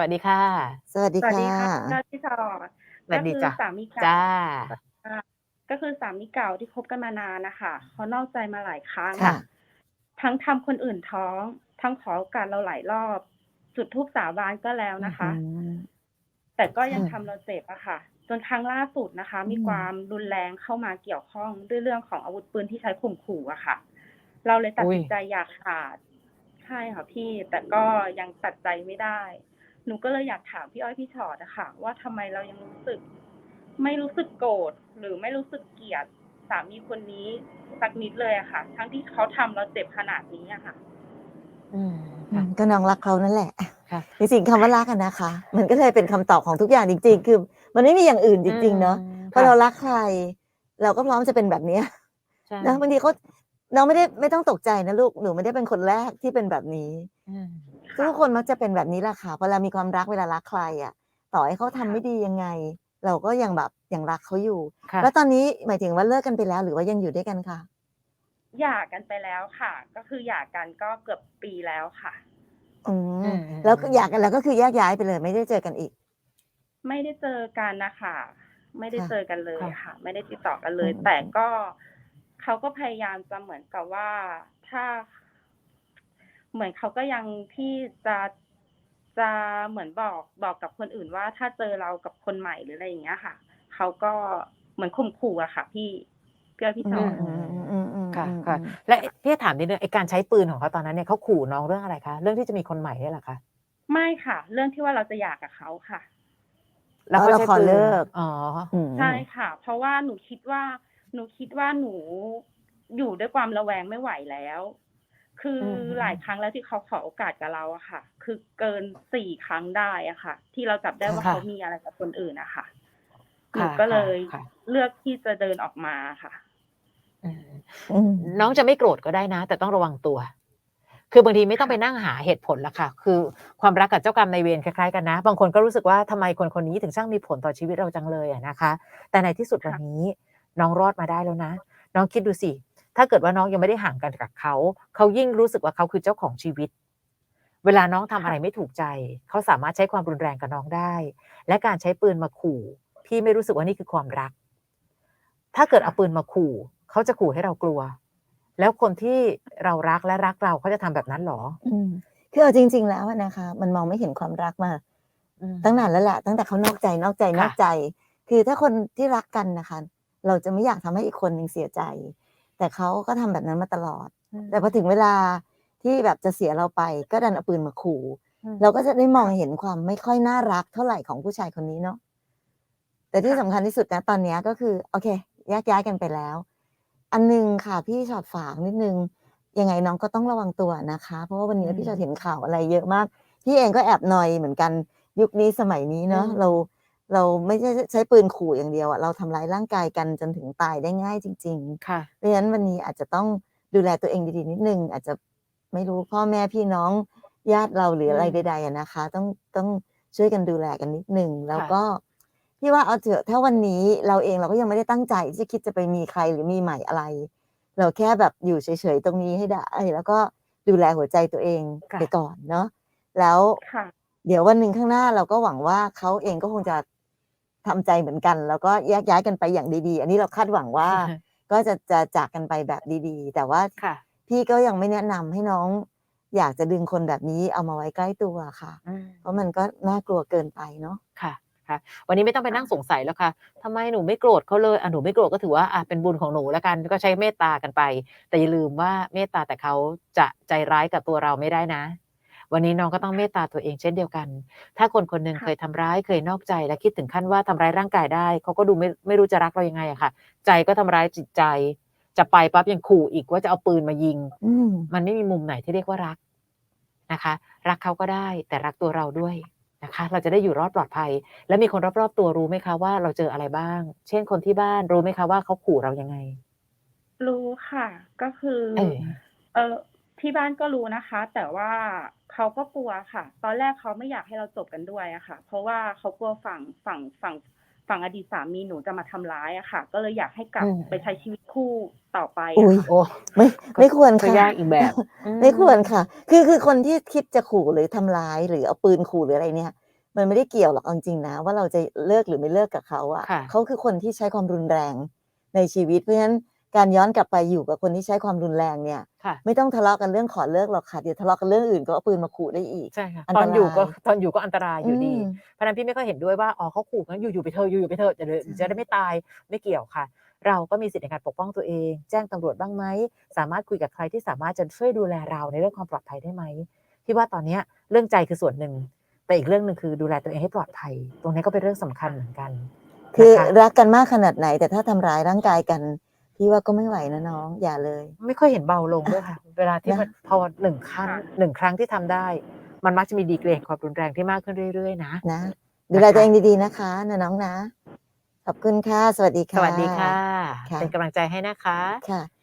วัสดีค่ะ สวัสดีสวัสค่ดีค่ะะเจ้าที่ชอดสวัก็สดีคือจ้ะสามีเก่าจ้าอ่าก็คือสามีเก่าที่คบกันมานานนะคะเขานอกใจมาหลายครั้ง ค่ะ ทั้งทำคนอื่นท้อง ทั้งขอโอกาสเราหลายรอบ จุดทูปสาบานก็แล้วนะคะ อืม แต่ก็ยังค่ะทำเราเจ็บอะค่ะ จนครั้งล่าสุดนะคะ มีอืม ความรุนแรงเข้ามาเกี่ยวข้องด้วยเรื่องของอาวุธปืนที่ใช้ข่มขู่อะค่ะ เราเลยตัดอุ๊ย สินใจอยากขาด ใช่ค่ะพี่ แต่ก็ยังตัดใจไม่ได้ห นูก็เลยอยากถามพี่อ้อยพี่ชอดอะค่ะว่าทำไมเรายังรู้สึก ไม่รู้สึกโกรธหรือไม่รู้สึกเกลียดสามีคนนี้สักนิดเลยอะค่ะ ทั้งที่เขาทำเราเจ็บขนาดนี้อะค่ะ อืมอืค่ะมก็น้องรักเขานั่นแหละค่ะจริงๆคำว่ารักกันนะคะ มันก็เลยเป็นคำตอบของทุกอย่างจริง ๆ คือ มันไม่มีอย่างอื่นจริง ๆ เนาะอืมพอเราค่ะรักใคร เราก็พร้อมจะเป็นแบบเนี้ยใช่นะบางทีเขาน้องไม่ได้ไม่ต้องตกใจนะลูกหนูไม่ได้เป็นคนแรกที่เป็นแบบนี้อืม ทุกคนมักจะเป็นแบบนี้แหละค่ะเวลามีความรักเวลารักใครอะ ต่อให้เขาทำไม่ดียังไง เราก็ยังแบบยังรักเขาอยู่ค่ะแล้วตอนนี้หมายถึงว่าเลิกกันไปแล้วหรือว่ายังอยู่ด้วยกันคะหย่ากันไปแล้วค่ะ ก็คือหย่ากันก็เกือบปีแล้วค่ะอือืมมอืมแล้วก็อยากกันแล้วก็คือแยกย้ายไปเลย ไม่ได้เจอกันอีก ไม่ได้เจอกันนะคะไม่ได้ค่ะเจอกันเลยค่ะค่ะ ไม่ได้ติดต่อกันเลยอืมแต่ก็เขาก็พยายามจะเหมือนกับว่า ถ้า เหมือนเขาก็ยังที่จะจะเหมือนบอกบอกกับคนอื่นว่าถ้าเจอเรากับคนใหม่หรืออะไรอย่างเงี้ยค่ะ เขาก็เหมือนข่มขู่อะค่ะ พี่เพื่อพี่ชอือมนอืมอืมอืมค่ะอืมค่ะอืมและพี่ถามนิดนึงไอการใช้ปืนของเขาตอนนั้นเนี่ยเขาขู่น้องเรื่องอะไรคะเรื่องที่จะมีคนใหม่เนี่ยแหละคะไม่ค่ะ เรื่องที่ว่าเราจะหย่ากับเขาค่ะ แล้วเขาเราใช้ขอปืนเลิกอ๋ออืมใช่ค่ะ เพราะว่าหนูคิดว่า หนูคิดว่าหนูอยู่ด้วยความระแวงไม่ไหวแล้ว คืออมหลายครั้งแล้วที่เขาขอโอกาสกับเราอะค่ะ คือเกินสี่ครั้งได้อะค่ะ ที่เราจับได้ว่าค่ะเขามีอะไรกับคนอื่นอะค่ะหนูค่ะก็เลยค่ะเลือกที่จะเดินออกมาค่ะอืมอืมน้องจะไม่โกรธก็ได้นะ แต่ต้องระวังตัว คือบางทีไม่ต้องไปนั่งหาเหตุผลละค่ะ คือความรักกับเจ้ากรรมในายเวรคล้ายๆกันนะ บางคนก็รู้สึกว่าทำไมคนคนนี้ถึงช่างมีผลต่อชีวิตเราจังเลยอะนะคะ แต่ในที่สุดวันนี้น้องรอดมาได้แล้วนะ น้องคิดดูสิ ถ้าเกิดว่าน้องยังไม่ได้ห่างกันกับเขาเขายิ่งรู้สึกว่าเขาคือเจ้าของชีวิต เวลาน้องทำอะไรไม่ถูกใจ เขาสามารถใช้ความรุนแรงกับน้องได้ และการใช้ปืนมาขู่พี่ไม่รู้สึกว่านี่คือความรัก ถ้าเกิดเอาปืนมาขู่เขาจะขู่ให้เรากลัว แล้วคนที่เรารักและรักเราเขาจะทำแบบนั้นเหรออืมคือเอาจริง ๆ แล้วอะนะคะ มันมองไม่เห็นความรักมาอืมตั้งนานแล้วแหละตั้งแต่เขานอกใจนอกใจค่ะนอกใจ คือถ้าคนที่รักกันนะคะ เราจะไม่อยากทำให้อีกคนหนึ่งเสียใจ แต่เขาก็ทำแบบนั้นมาตลอด แต่พอถึงเวลาที่แบบจะเสียเราไป ก็ดันเอาปืนมาขู่อืมเราก็จะได้มองเห็นความไม่ค่อยน่ารักเท่าไหร่ของผู้ชายคนนี้เนาะแต่ที่ค่ะสำคัญที่สุดนะตอนเนี้ยก็คือ โอเคแยกย้ายกันไปแล้ว อันหนึงค่ะพี่ชอดฝากนิดนึงยังไงน้องก็ต้องระวังตัวนะคะ เพราะว่าวันนี้อืมพี่ชอดเห็นข่าวอะไรเยอะมาก พี่เองก็แอบหนอยเหมือนกันยุคนี้สมัยนี้เนาะอืมเรา เราไม่ใช่ใช้ปืนขู่อย่างเดียวอะเราทำร้ายร่างกายกันจนถึงตายได้ง่ายจริงๆค่ะเพราะฉะนั้นวันนี้อาจจะต้องดูแลตัวเองดีๆนิดนึง อาจจะไม่รู้พ่อแม่พี่น้องญาติเราหรืออะไรอืมใดๆอะนะคะ ต้องต้องช่วยกันดูแลกันนิดนึงแล้วค่ะ ก็พี่ว่าเอาเถอะถ้าวันนี้เราเองเราก็ยังไม่ได้ตั้งใจที่จะคิดจะไปมีใครหรือมีใหม่อะไร เราแค่แบบอยู่เฉยๆตรงนี้ให้ได้แล้วก็ดูแลหัวใจตัวเองค่ะ ไปก่อนเนาะแล้ว ค่ะ เดี๋ยววันหนึ่งข้างหน้าเราก็หวังว่าเขาเองก็คงจะ ทำใจเหมือนกัน แล้วก็แยกย้ายกันไปอย่างดีๆ อันนี้เราคาดหวังว่า ก็จะจะจากกันไปแบบดีๆ แต่ว่าค่ะพี่ก็ยังไม่แนะนำให้น้อง อยากจะดึงคนแบบนี้เอามาไว้ใกล้ตัวค่ะอืมเพราะมันก็น่ากลัวเกินไปเนาะค่ะค่ะวันนี้ไม่ต้องไปนั่งสงสัยแล้วค่ะทำไมหนูไม่โกรธเขาเลยอะหนูไม่โกรธก็ถือว่าอะเป็นบุญของหนูแล้วกันก็ใช้เมตตากันไป แต่อย่าลืมว่าเมตตาแต่เขาจะใจร้ายกับตัวเราไม่ได้นะ วันนี้น้องก็ต้องเมตตาตัวเองเช่นเดียวกัน ถ้าคนคนหนึ่งค่ะเคยทำร้ายเคยนอกใจ และคิดถึงขั้นว่าทำร้ายร่างกายได้เขาก็ดูไม่ไม่รู้จะรักเรายังไงอะค่ะ ใจก็ทำร้ายจิตใจ จะไปปั๊บยังขู่อีกว่าจะเอาปืนมายิงอืมมันไม่มีมุมไหนที่เรียกว่ารักนะคะ รักเขาก็ได้แต่รักตัวเราด้วยนะคะ เราจะได้อยู่รอดปลอดภัย และมีคนรอบๆตัวรู้ไหมคะว่าเราเจออะไรบ้าง เช่นคนที่บ้านรู้ไหมคะว่าเขาขู่เรายังไง รู้ค่ะ ก็คือ เออเออ ที่บ้านก็รู้นะคะ แต่ว่าเขาก็กลัวค่ะ ตอนแรกเขาไม่อยากให้เราจบกันด้วยอะค่ะ เพราะว่าเขากลัวฝั่งฝั่งฝั่งฝั่งอดีตสามีหนูจะมาทำร้ายอะค่ะ ก็เลยอยากให้กลับอืมไปใช้ชีวิตคู่ต่อไปอุ๊อะยค่ะโอ้ไม่ไม่ควรก็ค่ะยากอีกแบบอืไม่ควรค่ะ คือคือคนที่คิดจะขู่หรือทำร้ายหรือเอาปืนขู่หรืออะไรเนี่ย มันไม่ได้เกี่ยวหรอกเอาจริงๆนะว่าเราจะเลิกหรือไม่เลิกกับเขาอะค่ะเขาคือคนที่ใช้ความรุนแรงในชีวิตเพราะฉะนั้น การย้อนกลับไปอยู่กับคนที่ใช้ความรุนแรงเนี่ย ค่ะ ไม่ต้องทะเลาะกันเรื่องขอเลิกหรอกค่ะเดี๋ยวทะเลาะกันเรื่องอื่นก็เอาปืนมาขู่ได้อีก ใช่ค่ะอันตตอนอยู่ก็รายตอนอยู่ก็อันตรายอยู่ดี ม เพราะฉะนั้นพี่ไม่ก็เห็นด้วยว่าอ๋อเขาขู่งั้นอยู่ๆไปเถอะอยู่ๆไปเถอะจะได้ใช่ จะได้ไม่ตายไม่เกี่ยวค่ะ เราก็มีสิทธิ์ในการปกป้องตัวเอง แจ้งตำรวจบ้างไหมสามารถคุยกับใครที่สามารถจะช่วยดูแลเราในเรื่องความปลอดภัยได้ไหมพี่ว่าตอนเนี้ยเรื่องใจคือส่วนหนึ่ง แต่อีกเรื่องหนึ่งคือดูแลตัวเองให้ปลอดภัย ตรงนี้ก็เป็นเรื่องสำคัญเหมือนกัน คือนะคะรักกันมากขนาดไหนแต่ถ้าทำร้ายร่างกายกัน พี่ว่าก็ไม่ไหวนะน้อง อย่าเลย ไม่ค่อยเห็นเบาลงด้วยค่ะ เวลาที่นะมันพอหนึ่งครั้งค่ะหนึ่งครั้งที่ทำได้ มันมักจะมีดีเกรดความรุนแรงที่มากขึ้นเรื่อยๆ นะนะดูแลตัวเองดีๆนะคะนะน้องนะ ขอบคุณค่ะ สวัสดีสค่ะวัสดีค่ะค่ะเป็นกำลังใจให้นะคะค่ะ